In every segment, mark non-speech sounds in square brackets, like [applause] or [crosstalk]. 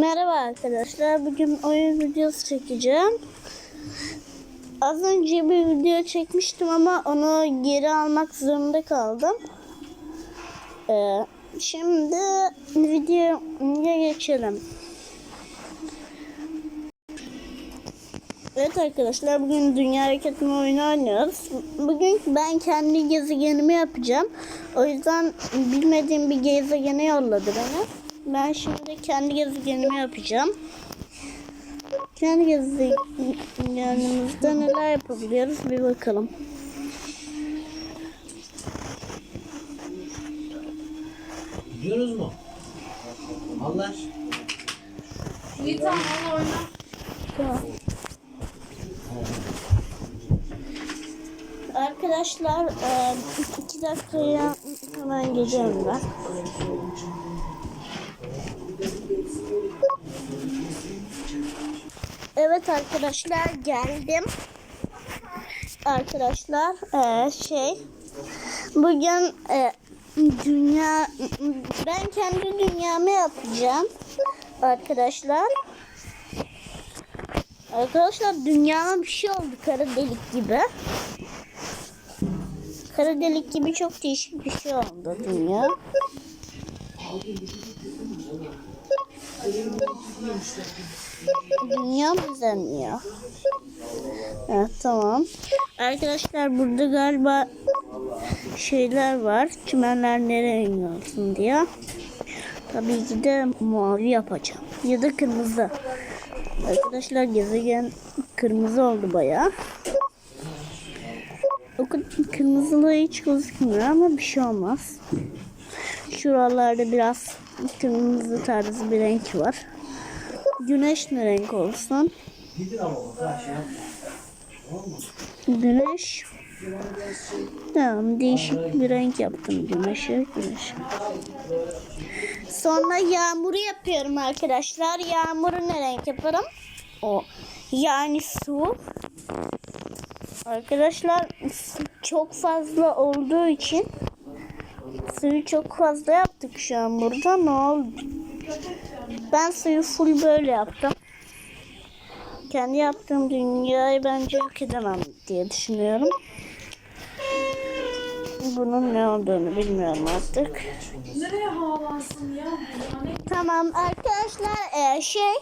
Merhaba arkadaşlar. Bugün oyun videosu çekeceğim. Az önce bir video çekmiştim ama onu geri almak zorunda kaldım. Ee, şimdi videoya geçelim. Evet arkadaşlar bugün dünya hareketli oyunu oynuyoruz. Bugün ben kendi gezegenimi yapacağım. O yüzden bilmediğim bir gezegene yolladı beni. Ben şimdi kendi gezegenimi yapacağım. Kendi gezegenimizde neler yapabiliyoruz bir bakalım. Gidiyoruz mu? Allah tamam hadi oyna. Tamam. Arkadaşlar e, iki dakikaya hemen geliyorum ben. Evet arkadaşlar geldim. Arkadaşlar e, şey bugün e, dünya ben kendi dünyamı yapacağım arkadaşlar. Arkadaşlar dünyama bir şey oldu kara delik gibi. Kara delik gibi çok değişik bir şey oldu dünya. Dünya düzenliyor. Evet tamam. Arkadaşlar burada galiba şeyler var. Çimenler nereye iniyorsun diye. Tabii ki de mavi yapacağım. Ya da kırmızı. Arkadaşlar gezegen kırmızı oldu bayağı. O kırmızılığı hiç gözükmüyor ama bir şey olmaz. Şuralarda biraz kırmızı tarzı bir renk var. Güneş ne renk olsun? Güneş. Tamam değişik bir renk yaptım güneşe. Güneş. Sonra yağmuru yapıyorum arkadaşlar. Yağmuru ne renk yaparım? O. Yani su. Arkadaşlar çok fazla olduğu için suyu çok fazla yaptık şu an burada. Ne oldu? Ben suyu full böyle yaptım. Kendi yaptığım dünyayı bence yok edemem diye düşünüyorum. Bunun ne olduğunu bilmiyorum artık. Nereye havalansın ya? Tamam arkadaşlar e, şey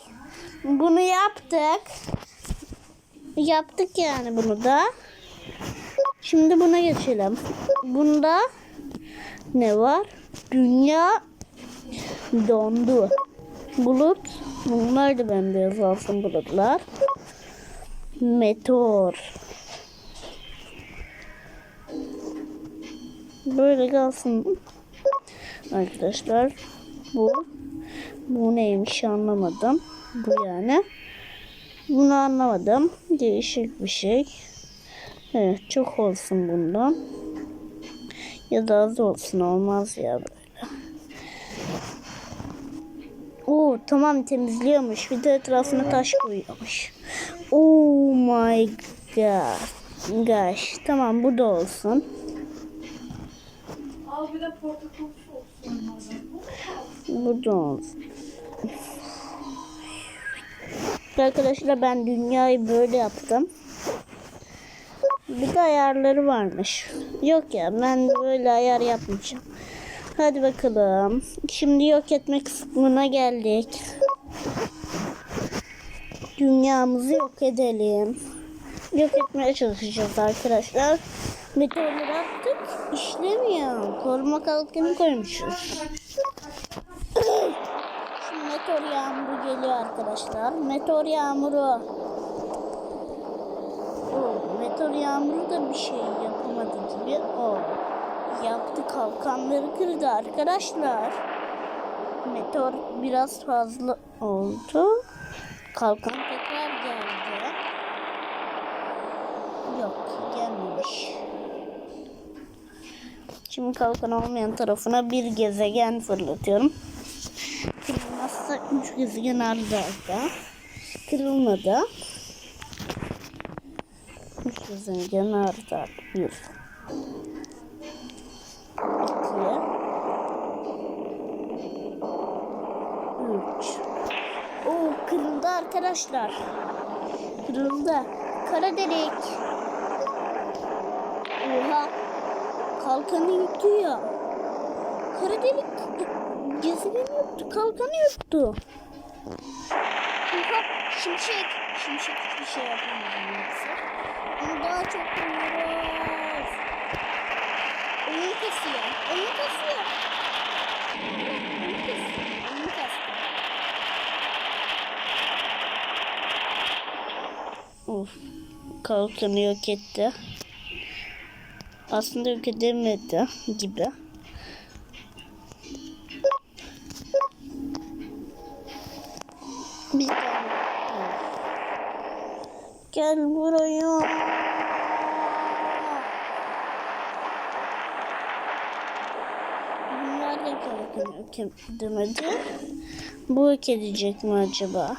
bunu yaptık. Yaptık yani bunu da. Şimdi buna geçelim. Bunda ne var? Dünya dondu. Bulut. Bunlar da bembeyaz olsun bulutlar. Meteor. Böyle kalsın. Arkadaşlar bu bu neymiş anlamadım. Bu yani. Bunu anlamadım. Değişik bir şey. Evet çok olsun bundan. Ya da az olsun olmaz ya böyle. Oo tamam temizliyormuş. Bir de etrafına taş koyuyormuş. Oh my god. Gosh. Tamam bu da olsun. al bir de portakal su olsun. Bu da olsun. Arkadaşlar ben dünyayı böyle yaptım. Bir de ayarları varmış. Yok ya ben böyle ayar yapmayacağım. Hadi bakalım. Şimdi yok etme kısmına geldik. Dünyamızı yok edelim. Yok etmeye çalışacağız arkadaşlar. Meteorları attık. İşlemiyor. Koruma kalkanı koymuşuz. Şimdi meteor yağmuru geliyor arkadaşlar. Meteor yağmuru. Meteor yağmuru da bir şey yapamadı gibi. O yaptı kalkanları kırdı arkadaşlar. Meteor biraz fazla oldu. Kalkan tekrar geldi. Yok gelmemiş. Şimdi kalkan olmayan tarafına bir gezegen fırlatıyorum. Kırılmazsa üç gezegen ardı arda. Kırılmadı. Üç gezegen ardı arda. Bir. İki. Üç. arkadaşlar. Kırıldı. Kara delik. Oha. Kalkanı yuttu ya. Kara delik gezegeni yuttu. Kalkanı yuttu. Oha. Şimşek. Şimşek hiçbir şey yapamadı. Onu daha çok duyuyoruz. Oyun kasıyor. Oyun kasıyor. Oyun kasıyor. Oyun kastı. Of. Kalkanı yok etti. Aslında yok edemedi gibi. Gel buraya. Bunlar da edemedi. Bu edecek mi acaba?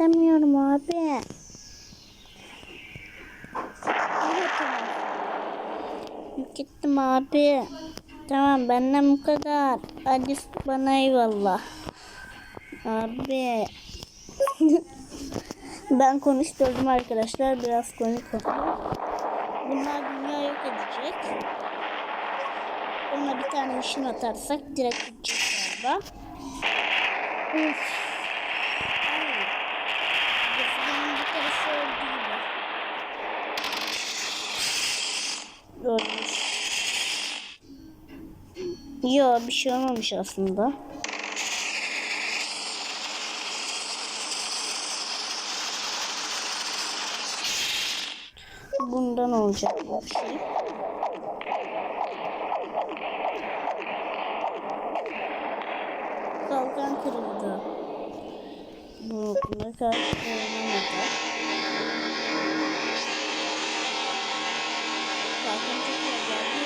Yok edemiyorum abi. Yok ettim abi. Tamam benden bu kadar. Hadi bana eyvallah. Abi. [laughs] ben konuşturdum arkadaşlar. Biraz komik oldu. Bunlar dünya yok edecek. Ona bir tane ışın atarsak direkt gidecek galiba. Uf. Gezegenin bir karısı öldü gibi. Ölmüş. Yo bir şey olmamış aslında. Bundan olacak bir şey. Kalkan kırıldı. Bu buna karşı dayanamadı. Kalkan tekrar geldi.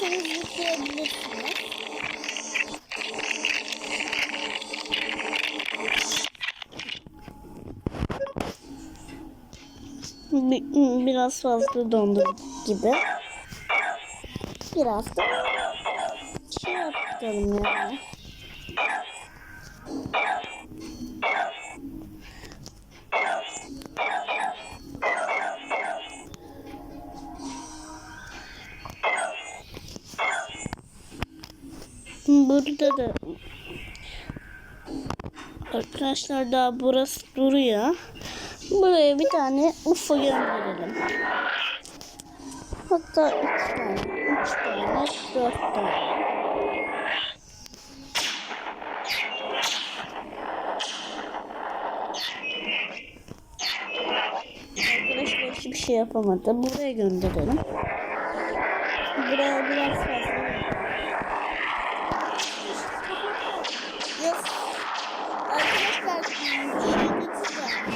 İsterseniz yükleyebilirsiniz. Bi- Biraz fazla dondurduk gibi. Biraz da şey yapalım yani. Arkadaşlar daha burası duruyor. Buraya bir tane UFO gönderelim. Hatta üç tane, üç tane, dört tane. Arkadaşlar hiçbir şey yapamadı. Buraya gönderelim. Buraya biraz fazla. Yes. Arkadaşlar bir şey getireceğim.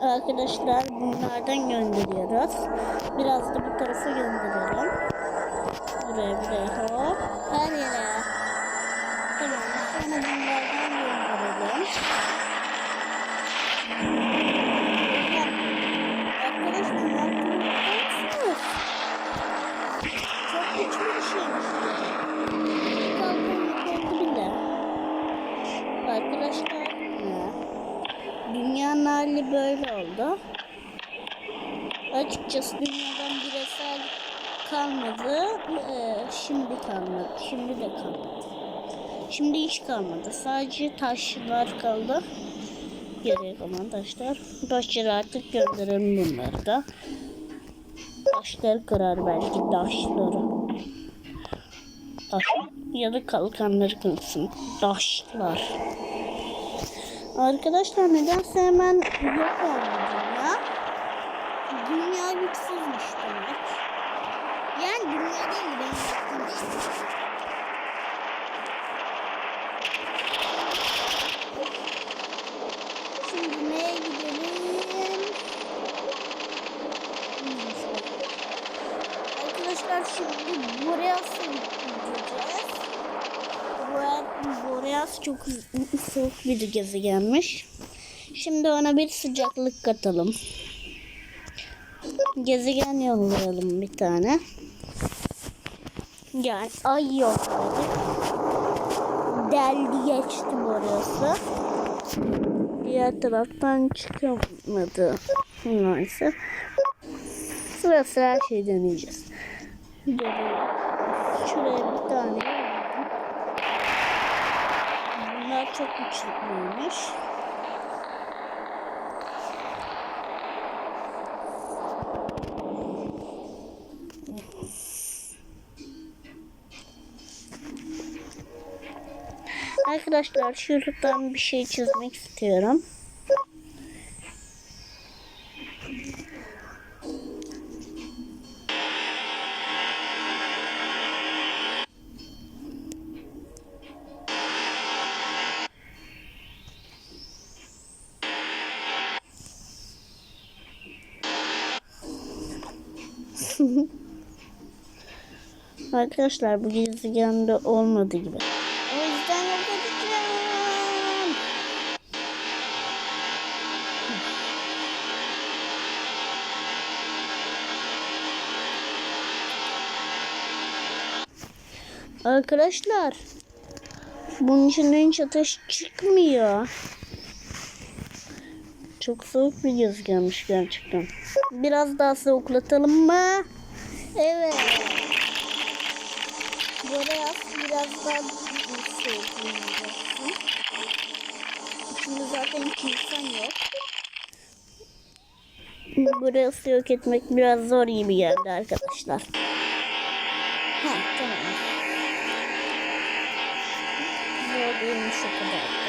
Arkadaşlar bunlardan gönderiyoruz. Biraz da bu tarafa gönderelim. Buraya buraya hop. Her yere. Tamam sonra bunlardan gönderelim. Arkadaşlar ne yaptığını bakar mısınız? Çok güçlü bir şeymiş. Kalkan yok oldu bile. Arkadaşlar ya. Dünyanın hali böyle oldu. Açıkçası dünyadan bir eser kalmadı. Ee, şimdi kalmadı. Şimdi de kalmadı. Şimdi hiç kalmadı. Sadece taşlar kaldı. Geriye kalan taşlar. Taşları artık gönderelim bunları da. Taşları kırar belki taşları. Taş. Ya da kalkanları kırsın. Taşlar. Arkadaşlar nedense hemen yok oldu dünya. Güçsüzmüş demek. Yani dünya değil ben yaptım işte. Şimdi neye gidelim? Arkadaşlar şimdi Boreas'a gideceğiz. Bore- Boreas çok soğuk bir gezegenmiş. Şimdi ona bir sıcaklık katalım. Gezegen yollayalım bir tane. Yani ay yolladık. Deldi geçti Boreas'ı. Diğer taraftan çıkamadı. Neyse. Sıra sıra her şeyi deneyeceğiz. Şuraya bir tane. Bunlar çok güçlüymüş. Arkadaşlar şuradan bir şey çizmek istiyorum. [laughs] Arkadaşlar bu gezegende olmadı gibi. Arkadaşlar bunun içinden hiç ateş çıkmıyor. Çok soğuk bir gezegenmiş gerçekten. Biraz daha soğuklatalım mı? Evet. Buraya biraz daha soğuklayacaksın. Şimdi zaten insan yok. Burası yok etmek biraz zor gibi geldi arkadaşlar. Ha tamam. Değilmiş o kadar da.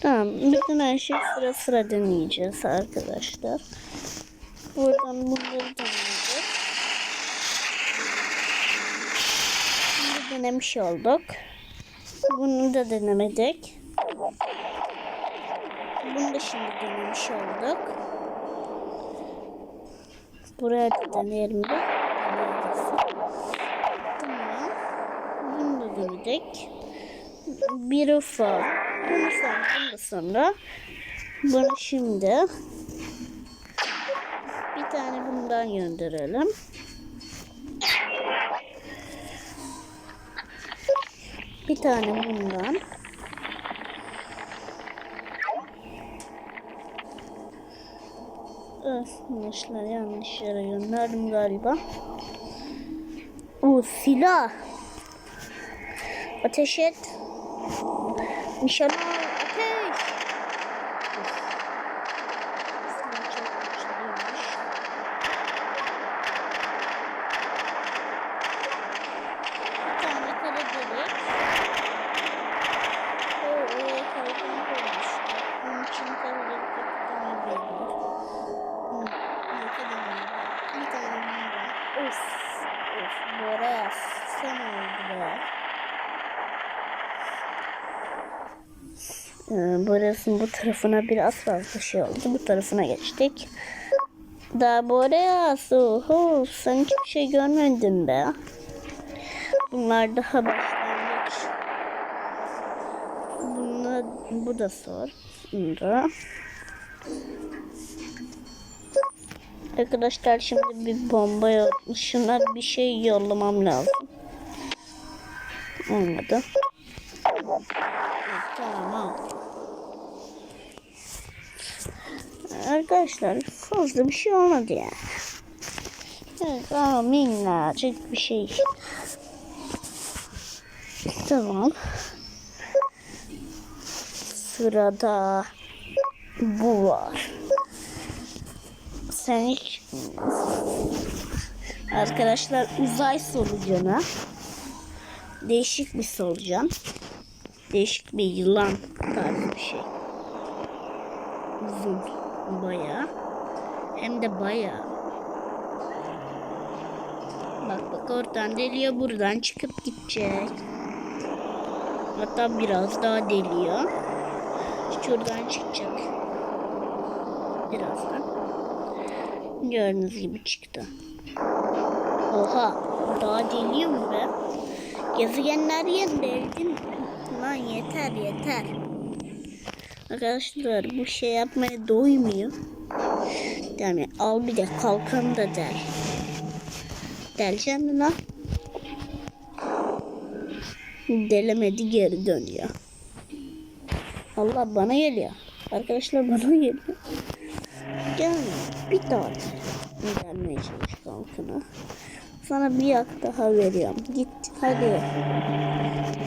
Tamam. Bütün her şeyi sıra sıra deneyeceğiz arkadaşlar. Buradan bunları deneyeceğiz. Şimdi denemiş olduk. Bunu da denemedik. Bunu da şimdi denemiş olduk. Buraya da deneyelim bir. Deneyeceğiz. Tamam. Bunu da denedik. Bir ufa. Bunu sonra, bunu sonra. Bunu şimdi. Bir tane bundan gönderelim. Bir tane bundan. Arkadaşlar yanlış yere gönderdim galiba. O silah. Ateş et. Nişan Boreas'ın bu tarafına biraz fazla şey oldu. Bu tarafına geçtik. Daha Boreas. Oho. Sen hiçbir şey görmedin be. Bunlar daha başlangıç. Bunlar, bu da sor. Sonra. Arkadaşlar şimdi bir bomba. Şuna bir şey yollamam lazım. Olmadı. Tamam. Arkadaşlar fazla bir şey olmadı ya. Evet ama minnacık bir şey. Tamam. Sırada bu var. Sen hiç Arkadaşlar uzay solucanı. Değişik bir solucan. Değişik bir yılan tarzı bir şey. Uzun bayağı. Hem de bayağı. Bak bak oradan deliyor buradan çıkıp gidecek. Hatta biraz daha deliyor. Şuradan çıkacak. Birazdan. Gördüğünüz gibi çıktı. Oha daha deliyor mu be? Gezegenler yerinde eldin. Lan yeter yeter. Arkadaşlar bu şey yapmaya doymuyor. Yani al bir de kalkanı da del. Deleceğim mi lan? Delemedi geri dönüyor. Allah bana geliyor. Arkadaşlar bana geliyor. Gelmiyor. Bir daha gelmeye çalış kalkına. Sana bir yak daha veriyorum. Git hadi.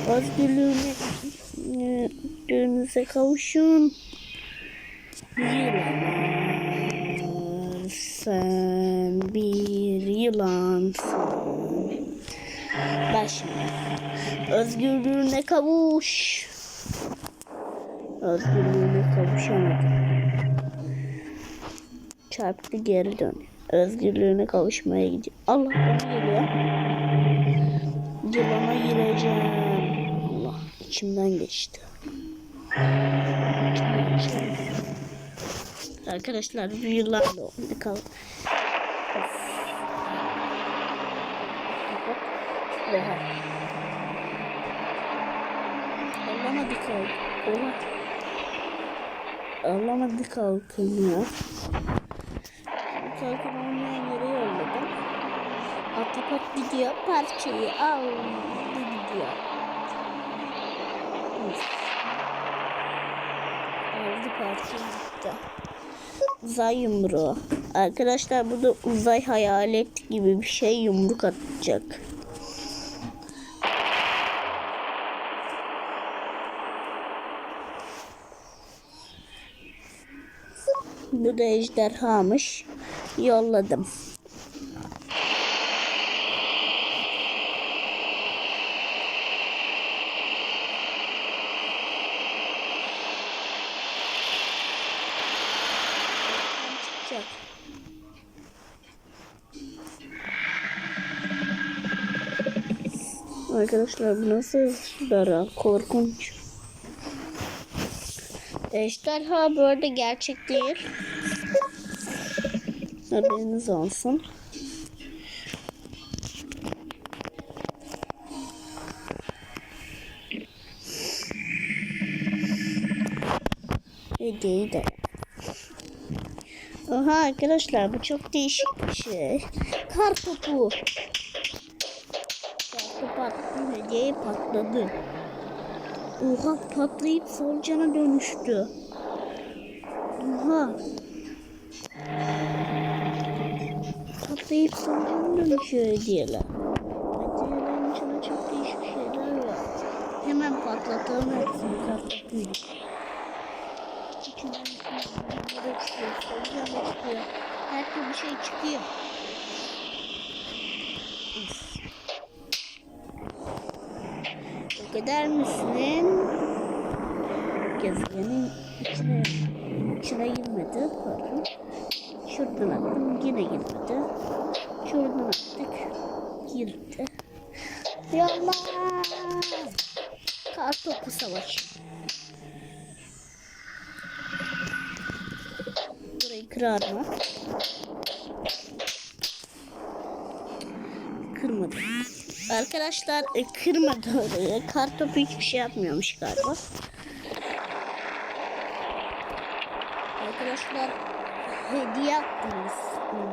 Özgürlüğüne özgürlüğünüze kavuşun. Yılan. Sen bir yılansın. Şimdi. Özgürlüğüne kavuş. Özgürlüğüne kavuşamadı. Çarptı geri dön. Özgürlüğüne kavuşmaya gidiyor. Allah bana geliyor. Yılana gireceğim. İçimden geçti. Arkadaşlar bir yılan da oldu kal. Of. Oha. Anlamadı kalk. Oha. Anlamadı kalkın ya. Kalkın olmayan yere yolladım. Atapat gidiyor parçayı aldı gidiyor. Gitti. Uzay yumruğu. Arkadaşlar burada uzay hayalet gibi bir şey yumruk atacak. Bu da ejderhamış. Yolladım. Arkadaşlar bu nasıl dara korkunç. Ejderha bu arada gerçek değil. Haberiniz olsun. Hediyeyi de. Oha arkadaşlar bu çok değişik bir şey. Kar topu. Hediyeyi patladı. Oha patlayıp solucana dönüştü. Oha. Patlayıp solucana dönüşüyor hediyeler. Hediyelerin içinde çok değişik şeyler var. Hemen patlatalım hepsini kartopuyla. İçinden solucan da çıkıyor. Her türlü şey çıkıyor. Misin? Gezegenin içine, içine girmedi. Pardon. Şuradan attım yine girmedi. Şuradan attık. Girdi. Yallah. Kar topu savaşı. Burayı kırar mı? Kırmadı. Arkadaşlar e, kırmadı orayı. Kar topu hiçbir şey yapmıyormuş galiba. Arkadaşlar hediye attınız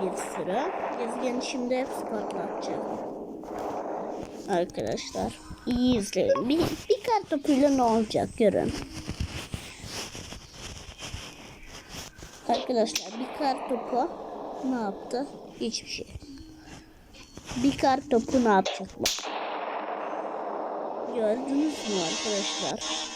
bir sürü. Gezgeni şimdi hepsi patlatacak. Arkadaşlar iyi izleyin. Bir, bir kar topuyla ne olacak görün. Arkadaşlar bir kar topu ne yaptı? Hiçbir şey. Bir kar topu ne yapacaklar? Gördünüz mü arkadaşlar?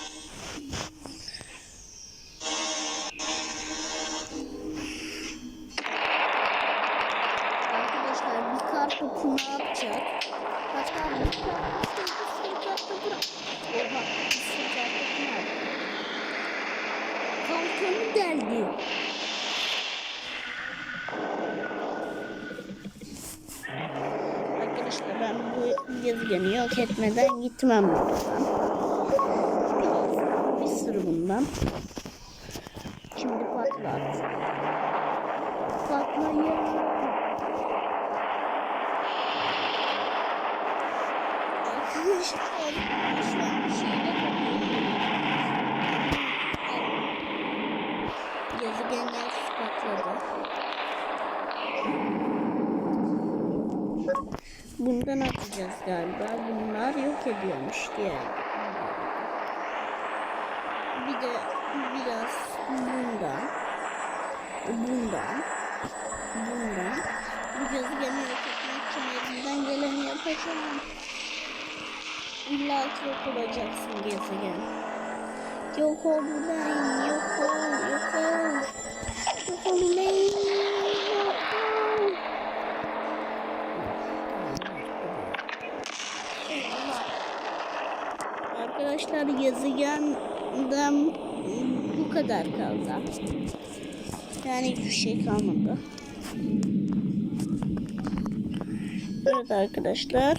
Gitmem buradan. Bir sürü bundan. Şimdi patlat. Patlayın. Şeyler Gezegenler patladı. Bundan atacağız galiba. Bunlar yok ediyormuş diye. Bir de biraz bundan. Bundan. Bundan. Bu gezegeni yok etmek için elimden geleni yapacağım. İlla ki yok olacaksın gezegen. Yok ol ulan, yok ol, yok ol. Yok ol ulan, Arkadaşlar gezegenden bu kadar kaldı. Yani hiçbir şey kalmadı. Evet arkadaşlar.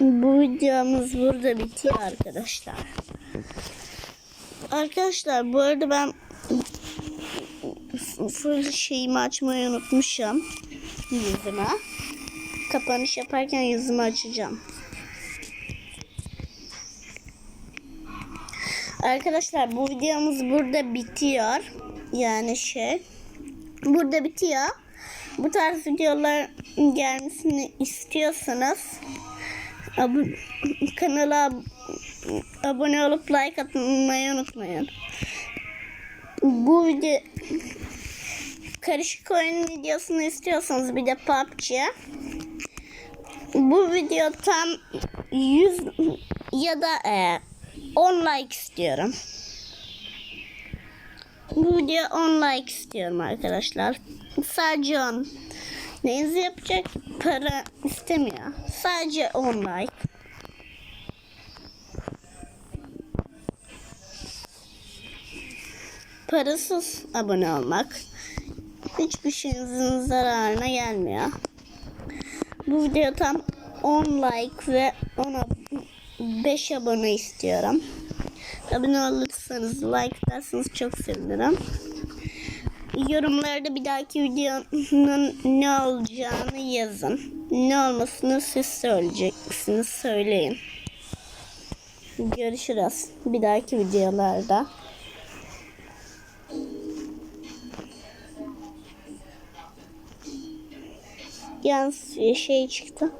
Bu videomuz burada bitiyor arkadaşlar. Arkadaşlar bu arada ben full şeyimi açmayı unutmuşum yüzüme. Kapanış yaparken yüzümü açacağım. Arkadaşlar bu videomuz burada bitiyor. Yani şey burada bitiyor. Bu tarz videolar gelmesini istiyorsanız ab- kanala ab- abone olup like atmayı unutmayın. Bu video karışık oyun videosunu istiyorsanız bir de PUBG. Bu video tam 100 ya da e, 10 like istiyorum. Bu video 10 like istiyorum arkadaşlar. Sadece 10. Neyinizi yapacak? Para istemiyor. Sadece 10 like. Parasız abone olmak. Hiçbir şeyinizin zararına gelmiyor. Bu video tam 10 like ve 10 5 abone istiyorum. Abone olursanız like derseniz çok sevinirim. Yorumlarda bir dahaki videonun ne olacağını yazın. Ne olmasını siz söyleyeceksiniz söyleyin. Görüşürüz bir dahaki videolarda. Yalnız şey çıktı.